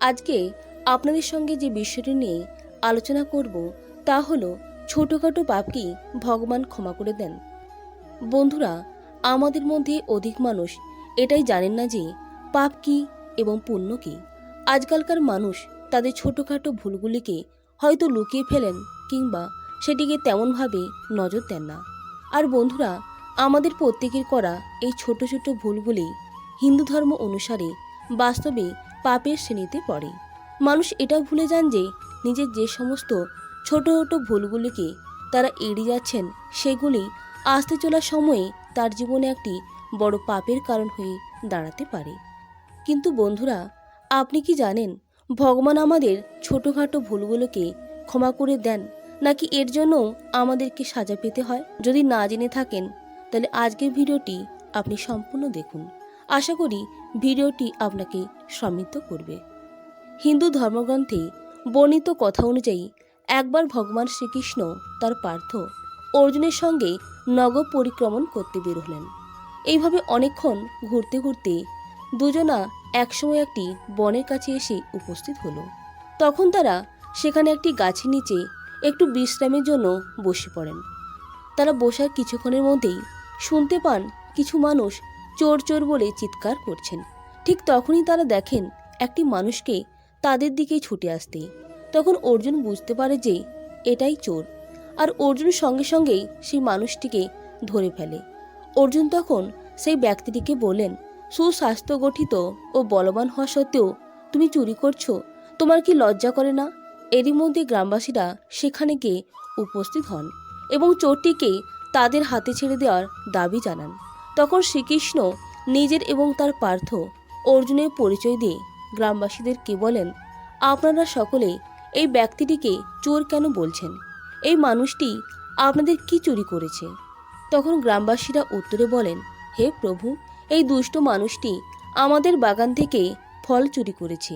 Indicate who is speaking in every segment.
Speaker 1: আজকে আপনাদের সঙ্গে যে বিষয়টি নিয়ে আলোচনা করব তা হলো ছোটোখাটো পাপকে ভগবান ক্ষমা করে দেন। বন্ধুরা, আমাদের মধ্যে অধিক মানুষ এটাই জানেন না যে পাপ কি এবং পুণ্য কি। আজকালকার মানুষ তাদের ছোটোখাটো ভুলগুলিকে হয়তো লুকিয়ে ফেলেন কিংবা সেটিকে তেমনভাবে নজর দেন না। আর বন্ধুরা, আমাদের প্রত্যেকের করা এই ছোট ছোট ভুলগুলি হিন্দু ধর্ম অনুসারে বাস্তবে পাপের শ্রেণীতে পড়ে। মানুষ এটা ভুলে যান যে নিজের যে সমস্ত ছোট ছোট ভুলগুলিকে তারা এড়িয়ে যাচ্ছেন, সেগুলি আসতে চলার সময়ে তার জীবনে একটি বড় পাপের কারণ হয়ে দাঁড়াতে পারে। কিন্তু বন্ধুরা, আপনি কি জানেন ভগবান আমাদের ছোটোখাটো ভুলগুলোকে ক্ষমা করে দেন, নাকি এর জন্য আমাদেরকে সাজা পেতে হয়? যদি না জেনে থাকেন, তাহলে আজকের ভিডিওটি আপনি সম্পূর্ণ দেখুন। আশা করি ভিডিওটি আপনাকে সমৃদ্ধ করবে। হিন্দু ধর্মগ্রন্থে বর্ণিত কথা অনুযায়ী, একবার ভগবান শ্রীকৃষ্ণ তার পার্থ অর্জুনের সঙ্গে নগর পরিক্রমণ করতে বের হলেন। এইভাবে অনেকক্ষণ ঘুরতে ঘুরতে দুজনা একসময় একটি বনের কাছে এসে উপস্থিত হলো। তখন তারা সেখানে একটি গাছের নিচে একটু বিশ্রামের জন্য বসে পড়েন। তারা বসার কিছুক্ষণের মধ্যেই শুনতে পান কিছু মানুষ চোর চোর বলে চিৎকার করছেন। ঠিক তখনই তারা দেখেন একটি মানুষকে তাদের দিকেই ছুটে আসতে তখন অর্জুন বুঝতে পারে যে এটাই চোর। আর অর্জুন সঙ্গে সঙ্গেই সেই মানুষটিকে ধরে ফেলে। অর্জুন তখন সেই ব্যক্তিটিকে বলেন সুস্বাস্থ্য গঠিত ও বলবান হওয়া সত্ত্বেও তুমি চুরি করছ। তোমার কি লজ্জা করে না? এরই মধ্যে গ্রামবাসীরা সেখানে গিয়ে উপস্থিত হন এবং চোরটিকে তাদের হাতে ছেড়ে দেওয়ার দাবি জানান। তখন শ্রীকৃষ্ণ নিজের এবং তার পার্থ অর্জুনের পরিচয় দিয়ে গ্রামবাসীদেরকে বলেন, আপনারা সকলে এই ব্যক্তিটিকে চোর কেন বলছেন? এই মানুষটি আপনাদের কি চুরি করেছে? তখন গ্রামবাসীরা উত্তরে বলেন, হে প্রভু, এই দুষ্ট মানুষটি আমাদের বাগান থেকে ফল চুরি করেছে।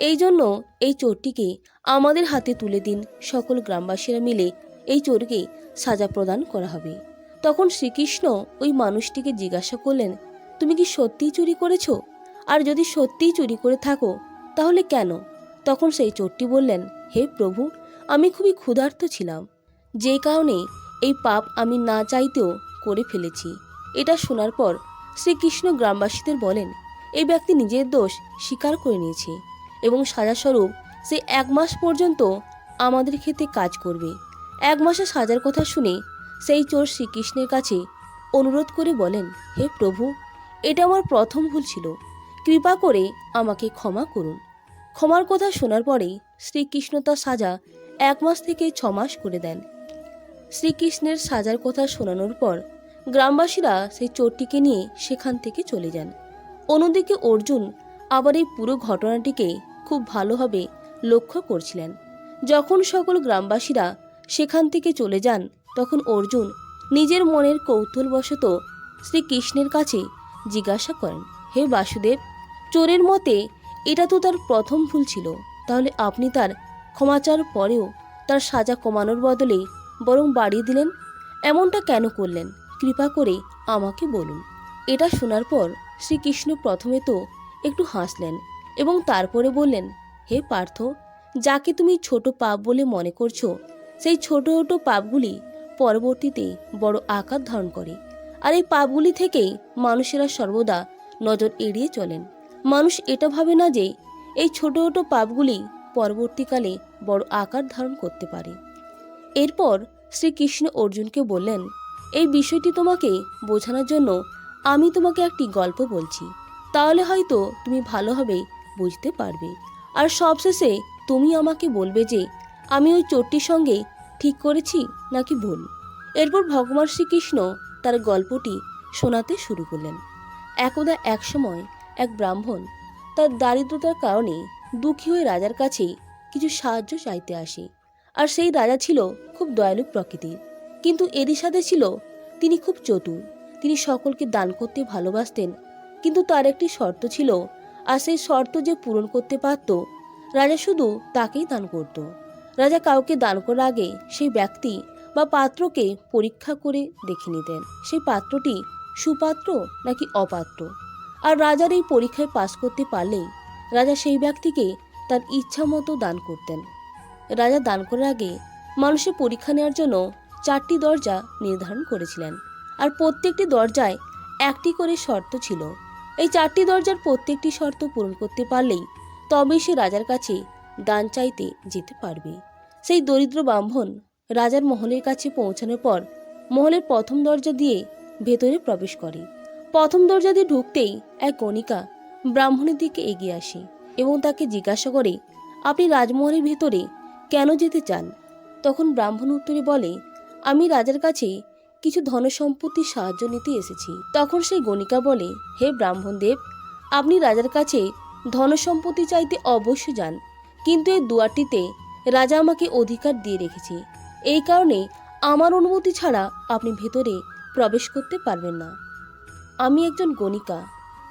Speaker 1: এই জন্য এই চোরটিকে আমাদের হাতে তুলে দিন। সকল গ্রামবাসীরা মিলে এই চোরকে সাজা প্রদান করা হবে। তখন শ্রীকৃষ্ণ ওই মানুষটিকে জিজ্ঞাসা করলেন, তুমি কি সত্যিই চুরি করেছ? আর যদি সত্যিই চুরি করে থাকো, তাহলে কেন? তখন সেই চোরটি বললেন, হে প্রভু, আমি খুবই ক্ষুধার্ত ছিলাম। যে কারণে এই পাপ আমি না চাইতেও করে ফেলেছি। এটা শোনার পর শ্রীকৃষ্ণ গ্রামবাসীদের বলেন এই ব্যক্তি নিজের দোষ স্বীকার করে নিয়েছে এবং সাজাস্বরূপ সে এক মাস পর্যন্ত আমাদের ক্ষেত্রে কাজ করবে। এক মাসে সাজার কথা শুনে সেই চোর শ্রীকৃষ্ণের কাছে অনুরোধ করে বলেন, হে প্রভু, এটা আমার প্রথম ভুল ছিল। কৃপা করে আমাকে ক্ষমা করুন। ক্ষমার কথা শোনার পরে শ্রীকৃষ্ণ তার সাজা এক মাস থেকে ছ মাস করে দেন। শ্রীকৃষ্ণের সাজার কথা শোনানোর পর গ্রামবাসীরা সেই চোরটিকে নিয়ে সেখান থেকে চলে যান। অন্যদিকে অর্জুন আবার এই পুরো ঘটনাটিকে খুব ভালোভাবে লক্ষ্য করছিলেন। যখন সকল গ্রামবাসীরা সেখান থেকে চলে যান তখন অর্জুন নিজের মনের কৌতূহলবশত শ্রীকৃষ্ণের কাছে জিজ্ঞাসা করেন, হে বাসুদেব, চোরের মতে এটা তো তার প্রথম ভুল ছিল। তাহলে আপনি তার ক্ষমাচার পরেও তার সাজা কমানোর বদলে বরং বাড়িয়ে দিলেন? এমনটা কেন করলেন? কৃপা করে আমাকে বলুন। এটা শোনার পর শ্রীকৃষ্ণ প্রথমে তো একটু হাসলেন এবং তারপরে বললেন, হে পার্থ, যাকে তুমি ছোট পাপ বলে মনে করছ, সেই ছোট ছোট পাপগুলি পরবর্তীতে বড় আকার ধারণ করে। আর এই পাপগুলি থেকেই মানুষেরা সর্বদা নজর এড়িয়ে চলেন। মানুষ এটা ভাবে না যে এই ছোট ছোট পাপগুলি পরবর্তীকালে বড় আকার ধারণ করতে পারে। এরপর শ্রীকৃষ্ণ অর্জুনকে বললেন, এই বিষয়টি তোমাকে বোঝানোর জন্য আমি তোমাকে একটি গল্প বলছি। তাহলে হয়তো তুমি ভালোভাবে বুঝতে পারবে। আর সবশেষে তুমি আমাকে বলবে যে আমি ওই চোরটির সঙ্গে ঠিক করেছি নাকি ভুল? এরপর ভগবান শ্রীকৃষ্ণ তার গল্পটি শোনাতে শুরু করলেন। একদা এক সময় এক ব্রাহ্মণ তার দারিদ্রতার কারণে দুঃখী হয়ে রাজার কাছে কিছু সাহায্য চাইতে আসে। আর সেই রাজা ছিল খুব দয়ালু প্রকৃতির। কিন্তু এরই সাথে ছিল তিনি খুব চতুর। তিনি সকলকে দান করতে ভালোবাসতেন, কিন্তু তার একটি শর্ত ছিল, আর সেই শর্ত যে পূরণ করতে পারত, রাজা শুধু তাকেই দান করত। রাজা কাউকে দান করার আগে সেই ব্যক্তি বা পাত্রকে পরীক্ষা করে দেখে নিতেন। সেই পাত্রটি সুপাত্র নাকি অপাত্র? আর রাজার এই পরীক্ষায় পাশ করতে পারলেই রাজা সেই ব্যক্তিকে তার ইচ্ছা মতো দান করতেন। রাজা দান করার আগে মানুষের পরীক্ষা নেওয়ার জন্য চারটি দরজা নির্ধারণ করেছিলেন। আর প্রত্যেকটি দরজায় একটি করে শর্ত ছিল। এই চারটি দরজার প্রত্যেকটি শর্ত পূরণ করতে পারলেই তবেই সে রাজার কাছে দান চাইতে যেতে পারবে। সেই দরিদ্র ব্রাহ্মণ রাজার মহলের কাছে পৌঁছানোর পর মহলের প্রথম দরজা দিয়ে ভেতরে প্রবেশ করে। প্রথম দরজা দিয়ে ঢুকতেই এক গণিকা ব্রাহ্মণের দিকে এগিয়ে আসে এবং তাকে জিজ্ঞাসা করে, আপনি রাজমহলের ভেতরে কেন যেতে চান? তখন ব্রাহ্মণ উত্তরে বলে, আমি রাজার কাছে কিছু ধনসম্পত্তির সাহায্য নিতে এসেছি। তখন সেই গণিকা বলে, হে ব্রাহ্মণ দেব আপনি রাজার কাছে ধনসম্পত্তি চাইতে অবশ্য যান। কিন্তু এই দুয়ারটিতে রাজা আমাকে অধিকার দিয়ে রেখেছে। এই কারণে আমার অনুমতি ছাড়া আপনি ভেতরে প্রবেশ করতে পারবেন না। আমি একজন গণিকা,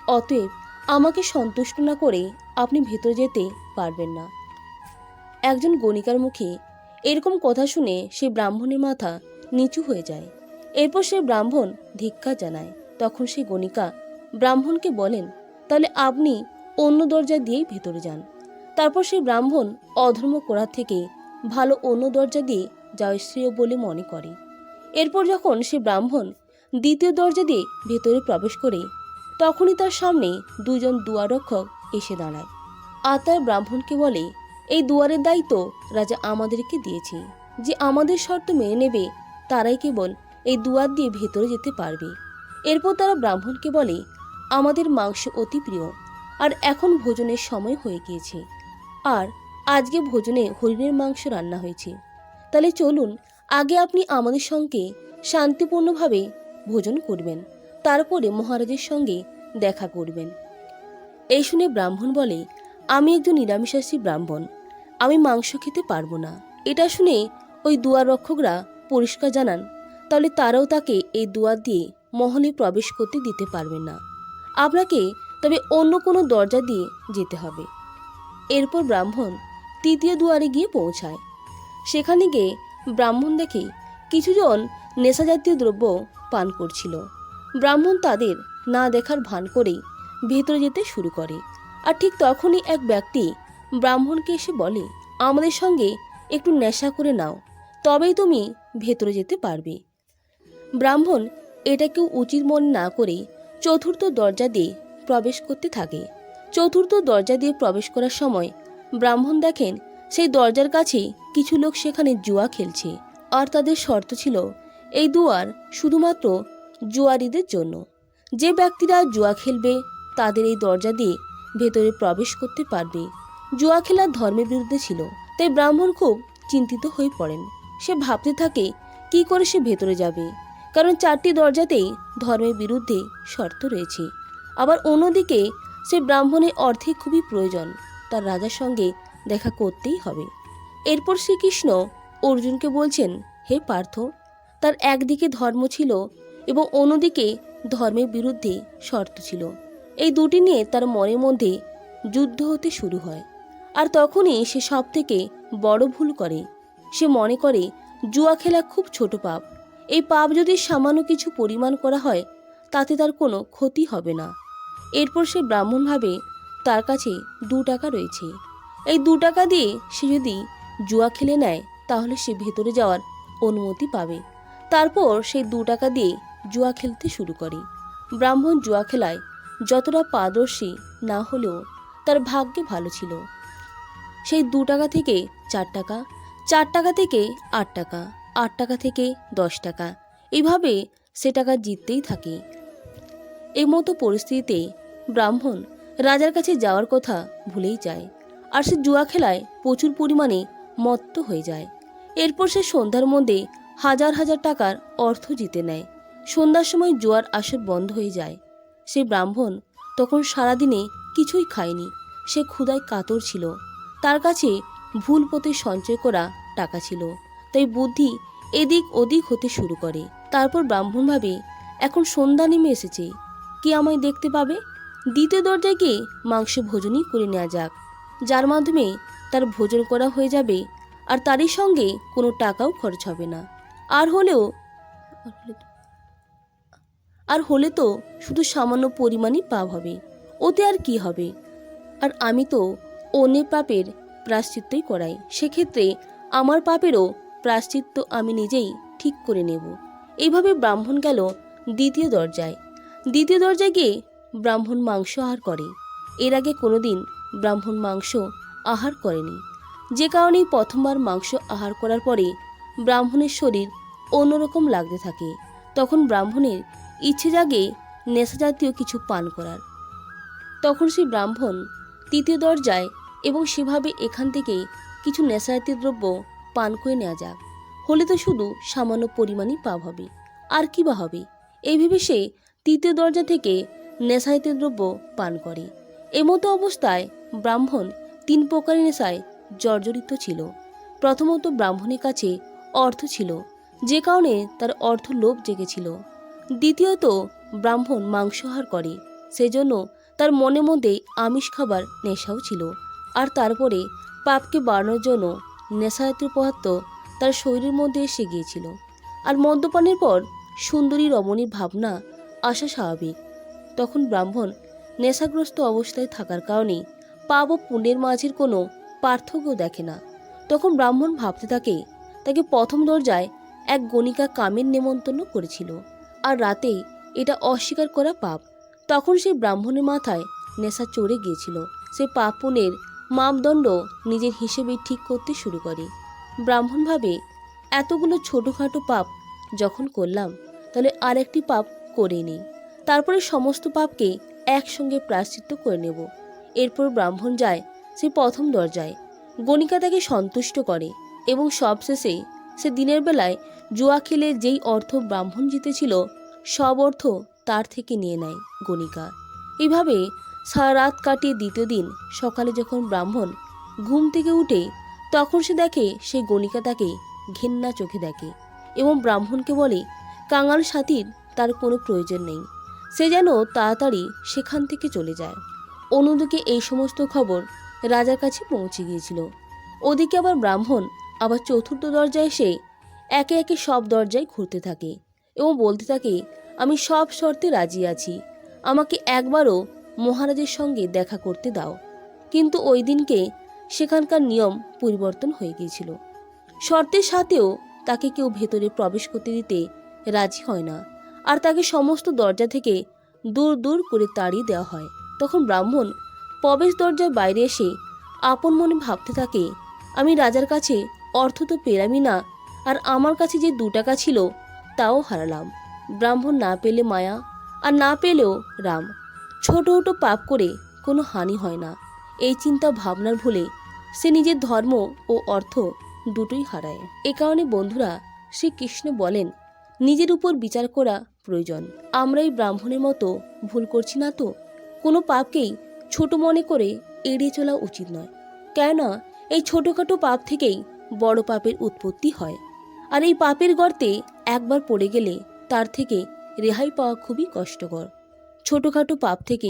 Speaker 1: অতএব আমাকে সন্তুষ্ট না করে আপনি ভেতরে যেতে পারবেন না। একজন গণিকার মুখে এরকম কথা শুনে সেই ব্রাহ্মণের মাথা নিচু হয়ে যায়। এরপর সে ব্রাহ্মণ ধিক্কা জানায়। তখন সেই গণিকা ব্রাহ্মণকে বলেন, তাহলে আপনি অন্য দরজা দিয়েই ভেতরে যান। তারপর সেই ব্রাহ্মণ অধর্ম করার থেকে ভালো অন্য দরজা দিয়ে যাওয়া শ্রেয় বলে মনে করে। এরপর যখন সে ব্রাহ্মণ দ্বিতীয় দরজা দিয়ে ভেতরে প্রবেশ করে, তখনই তার সামনে দুজন দুয়ারক্ষক এসে দাঁড়ায়। আর তার ব্রাহ্মণকে বলে, এই দুয়ারের দায়িত্ব রাজা আমাদেরকে দিয়েছে। যে আমাদের শর্ত মেনে নেবে, তারাই কেবল এই দুয়ার দিয়ে ভেতরে যেতে পারবে। এরপর তারা ব্রাহ্মণকে বলে, আমাদের মাংস অতি প্রিয়, আর এখন ভোজনের সময় হয়ে গিয়েছে। আর আজকে ভোজনে হরিণের মাংস রান্না হয়েছে। তাহলে চলুন, আগে আপনি আমাদের সঙ্গে শান্তিপূর্ণভাবে ভোজন করবেন, তারপরে মহারাজের সঙ্গে দেখা করবেন। এই শুনে ব্রাহ্মণ বলে, আমি একজন নিরামিষাসী ব্রাহ্মণ, আমি মাংস খেতে পারব না। এটা শুনে ওই দুয়ার রক্ষকরা পরিষ্কার জানান, তাহলে তারাও তাকে এই দুয়ার দিয়ে মহলে প্রবেশ করতে দিতে পারবেন না। আপনাকে তবে অন্য কোনো দরজা দিয়ে যেতে হবে। এরপর ব্রাহ্মণ তৃতীয় দুয়ারে গিয়ে পৌঁছায়। সেখানে গিয়ে ব্রাহ্মণ দেখে কিছুজন নেশাজাতীয় দ্রব্য পান করছিল। ব্রাহ্মণ তাদের না দেখার ভান করেই ভেতরে যেতে শুরু করে। আর ঠিক তখনই এক ব্যক্তি ব্রাহ্মণকে এসে বলে, আমাদের সঙ্গে একটু নেশা করে নাও, তবেই তুমি ভেতরে যেতে পারবে। ব্রাহ্মণ এটাকেও উচিত মনে না করে চতুর্থ দরজা দিয়ে প্রবেশ করতে থাকে। চতুর্থ দরজা দিয়ে প্রবেশ করার সময় ব্রাহ্মণ দেখেন সেই দরজার কাছেই কিছু লোক সেখানে জুয়া খেলছে। আর তাদের শর্ত ছিল, এই দুয়ার শুধুমাত্র জুয়ারিদের জন্য। যে ব্যক্তিরা জুয়া খেলবে, তাদের এই দরজা দিয়ে ভেতরে প্রবেশ করতে পারবে। জুয়া খেলার ধর্মের বিরুদ্ধে ছিল, তাই ব্রাহ্মণ খুব চিন্তিত হয়ে পড়েন। সে ভাবতে থাকে, কি করে সে ভেতরে যাবে? কারণ চারটি দরজাতেই ধর্মের বিরুদ্ধে শর্ত রয়েছে। আবার অন্যদিকে সে ব্রাহ্মণের অর্থে খুবই প্রয়োজন। তার রাজার সঙ্গে দেখা করতেই হবে। এরপর শ্রীকৃষ্ণ অর্জুনকে বলছেন, হে পার্থ, তার একদিকে ধর্ম ছিল এবং অন্যদিকে ধর্মের বিরুদ্ধে শর্ত ছিল। এই দুটি নিয়ে তার মনের মধ্যে যুদ্ধ হতে শুরু হয়। আর তখনই সে সব থেকে বড় ভুল করে। সে মনে করে, জুয়া খেলা খুব ছোট পাপ। এই পাপ যদি সামান্য কিছু পরিমাণ করা হয়, তাতে তার কোনো ক্ষতি হবে না। এরপর সে ব্রাহ্মণ ভাবে তার কাছে দু টাকা রয়েছে। এই দু টাকা দিয়ে সে যদি জুয়া খেলে নেয়, তাহলে সে ভেতরে যাওয়ার অনুমতি পাবে। তারপর সেই দু টাকা দিয়ে জুয়া খেলতে শুরু করে। ব্রাহ্মণ জুয়া খেলায় যতটা পারদর্শী না হলেও তার ভাগ্যে ভালো ছিল। সেই দু টাকা থেকে চার টাকা চার টাকা থেকে আট টাকা আট টাকা থেকে দশ টাকা এইভাবে সে টাকা জিততেই থাকে। এই মতো পরিস্থিতিতে ব্রাহ্মণ রাজার কাছে যাওয়ার কথা ভুলেই যায়। আর সে জুয়া খেলায় প্রচুর পরিমাণে মত্ত হয়ে যায়। এরপর সে সন্ধ্যার মধ্যে হাজার হাজার টাকার অর্থ জিতে নেয়। সন্ধ্যার সময় জুয়ার আসর বন্ধ হয়ে যায়। সে ব্রাহ্মণ তখন সারাদিনে কিছুই খায়নি। সে ক্ষুধায় কাতর ছিল। তার কাছে ভুল পথে সঞ্চয় করা টাকা ছিল। তাই বুদ্ধি এদিক ওদিক হতে শুরু করে। তারপর ব্রাহ্মণ ভাবে, এখন সন্ধ্যা নেমে এসেছে। কে আমায় দেখতে পাবে? দ্বিতীয় দরজায় গিয়ে মাংস ভোজনই করে নেওয়া যাক, যার মাধ্যমে তার ভোজন করা হয়ে যাবে আর তারই সঙ্গে কোনো টাকাও খরচ হবে না। আর হলেও, আর হলে তো শুধু সামান্য পরিমাণই পাপ হবে, ওতে আর কি হবে? আর আমি তো অন্যের পাপের প্রাশ্চিত্যই করাই, সেক্ষেত্রে আমার পাপেরও প্রাশ্চিত্য আমি নিজেই ঠিক করে নেব। এইভাবে ব্রাহ্মণ গেল দ্বিতীয় দরজায়। দ্বিতীয় দরজায় গিয়ে ব্রাহ্মণ মাংস আহার করে। এর আগে কোনোদিন ব্রাহ্মণ মাংস আহার করেনি। যে কারণেই প্রথমবার মাংস আহার করার পরে ব্রাহ্মণের শরীর অন্যরকম লাগতে থাকে। তখন ব্রাহ্মণের ইচ্ছে জাগে নেশা জাতীয় কিছু পান করার। তখন সেই ব্রাহ্মণ তৃতীয় দরজায় এবং সেভাবে এখান থেকে কিছু নেশাজাতীয় দ্রব্য পান করে নেওয়া যাক। হলে তো শুধু সামান্য পরিমাণই পাপ হবে। আর কি বা হবে? এই ভেবে সে তৃতীয় দরজা থেকে নেশাজাতীয় দ্রব্য পান করে। এমতো অবস্থায় ব্রাহ্মণ তিন প্রকারের নেশায় জর্জরিত ছিল। প্রথমত ব্রাহ্মণের কাছে অর্থ ছিল, যে কারণে তার অর্থ লোভ জেগেছিল। দ্বিতীয়ত ব্রাহ্মণ মাংসাহার করে, সেজন্য তার মনে মধ্যে আমিষ খাবার নেশাও ছিল। আর তারপরে পাপকে বাড়ানোর জন্য নেশাজাতীয় পদার্থ তার শরীরের মধ্যে এসে গিয়েছিল। আর মদ্যপানের পর সুন্দরী রমণীর ভাবনা আসা স্বাভাবিক। তখন ব্রাহ্মণ নেশাগ্রস্ত অবস্থায় থাকার কারণে পাপ ও পুণ্যের মাঝের কোনো পার্থক্য দেখে না। তখন ব্রাহ্মণ ভাবতে থাকে, তাকে প্রথম দরজায় এক গণিকা কামের নেমন্তন্ন করেছিল আর রাতে এটা অস্বীকার করা পাপ। তখন সেই ব্রাহ্মণের মাথায় নেশা চড়ে গিয়েছিল। সে পাপ পুণ্যের মাপদণ্ড নিজের হিসেবে ঠিক করতে শুরু করে। ব্রাহ্মণ ভাবে, এতগুলো ছোটোখাটো পাপ যখন করলাম, তাহলে আরেকটি পাপ করে নেই তারপরে সমস্ত পাপকে একসঙ্গে প্রাশ্চিত্য করে নেব। এরপর ব্রাহ্মণ যায়, সে প্রথম দরজায়। গণিকা তাকে সন্তুষ্ট করে এবং সবশেষে সে দিনের বেলায় জুয়া খেলে যেই অর্থ ব্রাহ্মণ জিতেছিল, সব অর্থ তার থেকে নিয়ে নেয় গণিকা। এইভাবে সারা রাত কাটিয়ে দ্বিতীয় দিন সকালে যখন ব্রাহ্মণ ঘুম থেকে উঠে, তখন সে দেখে সেই গণিকা তাকে ঘেন্না চোখে দেখে এবং ব্রাহ্মণকে বলে, কাঙাল সাথীর, তার কোনো প্রয়োজন নেই। সে যেন তাড়াতাড়ি সেখান থেকে চলে যায়। অন্যদিকে এই সমস্ত খবর রাজার কাছে পৌঁছে গিয়েছিল। ওদিকে আবার ব্রাহ্মণ, আবার চতুর্থ দরজায় এসে একে একে সব দরজায় ঘুরতে থাকে এবং বলতে থাকে, আমি সব শর্তে রাজি আছি। আমাকে একবারও মহারাজের সঙ্গে দেখা করতে দাও। কিন্তু ওই দিনকে সেখানকার নিয়ম পরিবর্তন হয়ে গিয়েছিল। শর্তের সাথেও তাকে কেউ ভেতরে প্রবেশ করতে দিতে রাজি হয় না। আর তাকে সমস্ত দরজা থেকে দূর দূর করে তাড়িয়ে দেওয়া হয়। তখন ব্রাহ্মণ প্রবেশ দরজার বাইরে এসে আপন মনে ভাবতে থাকে, আমি রাজার কাছে অর্থ তো পেলামই না, আর আমার কাছে যে দু টাকা ছিল তাও হারালাম। ব্রাহ্মণ না পেলে মায়া, আর না পেলেও রাম। ছোট ছোট পাপ করে কোনো হানি হয় না। এই চিন্তা ভাবনার ভুলে সে নিজের ধর্ম ও অর্থ দুটোই হারায়। এ কারণে বন্ধুরা, শ্রীকৃষ্ণ বলেন নিজের উপর বিচার করা প্রয়োজন। আমরা এই ব্রাহ্মণের মতো ভুল করছি না তো? কোনো পাপকেই ছোট মনে করে এড়িয়ে চলা উচিত নয়। কেননা, এই ছোটোখাটো পাপ থেকেই বড় পাপের উৎপত্তি হয়। আর এই পাপের গর্তে একবার পড়ে গেলে তার থেকে রেহাই পাওয়া খুবই কষ্টকর। ছোটোখাটো পাপ থেকে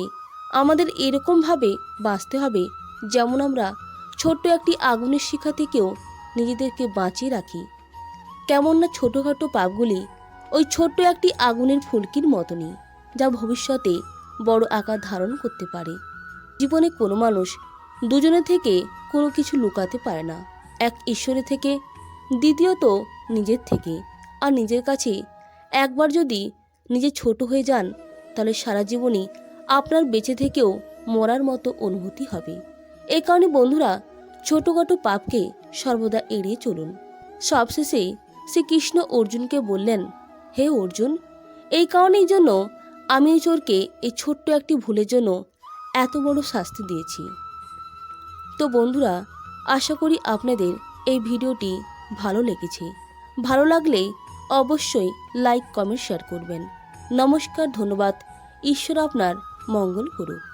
Speaker 1: আমাদের এরকমভাবে বাঁচতে হবে যেমন আমরা ছোট্ট একটি আগুনের শিখা থেকেও নিজেদেরকে বাঁচিয়ে রাখি। কেমন না ছোটোখাটো পাপগুলি ওই ছোট্ট একটি আগুনের ফুলকির মতনই, যা ভবিষ্যতে বড় আকার ধারণ করতে পারে। জীবনে কোনো মানুষ দুজনে থেকে কোনো কিছু লুকাতে পারে না। এক ঈশ্বরের থেকে, দ্বিতীয়ত নিজের থেকে। আর নিজের কাছে একবার যদি নিজে ছোট হয়ে যান, তাহলে সারা জীবনই আপনার বেঁচে থেকেও মরার মতো অনুভূতি হবে। এই কারণে বন্ধুরা, ছোটোখাটো পাপকে সর্বদা এড়িয়ে চলুন। সবশেষে শ্রীকৃষ্ণ অর্জুনকে বললেন, হে অর্জুন, এই কারণেই জন্য আমি এই চোরকে এই ছোট্ট একটি ভুলের জন্য এত বড় শাস্তি দিয়েছি। তো বন্ধুরা, আশা করি আপনাদের এই ভিডিওটি ভালো লেগেছে। ভালো লাগলে অবশ্যই লাইক, কমেন্ট, শেয়ার করবেন। নমস্কার, ধন্যবাদ। ঈশ্বর আপনার মঙ্গল করুক।